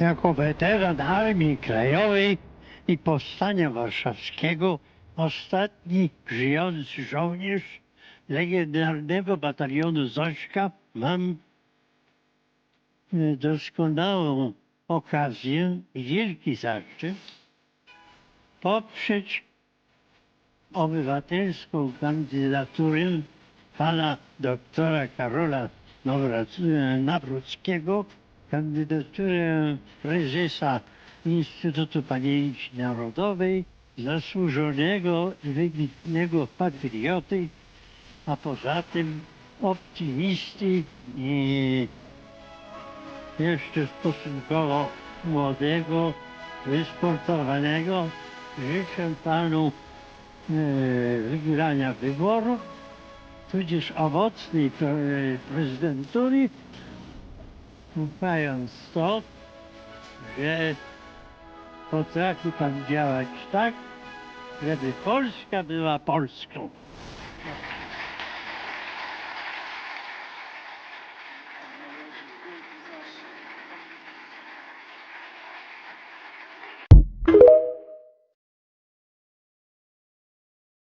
Jako weteran Armii Krajowej i Powstania Warszawskiego, ostatni żyjący żołnierz legendarnego batalionu Zośka, mam e, doskonałą okazję i wielki zaszczyt poprzeć obywatelską kandydaturę pana doktora Karola Nawrac- Nawrockiego, kandydaturę prezesa Instytutu Pamięci Narodowej, zasłużonego wybitnego patrioty, a poza tym optymisty i jeszcze stosunkowo młodego, wysportowanego. Życzę panu e, wygrania wyborów, tudzież owocnej pre- prezydentury, ufając to, że potrafi pan działać tak, żeby Polska była Polską.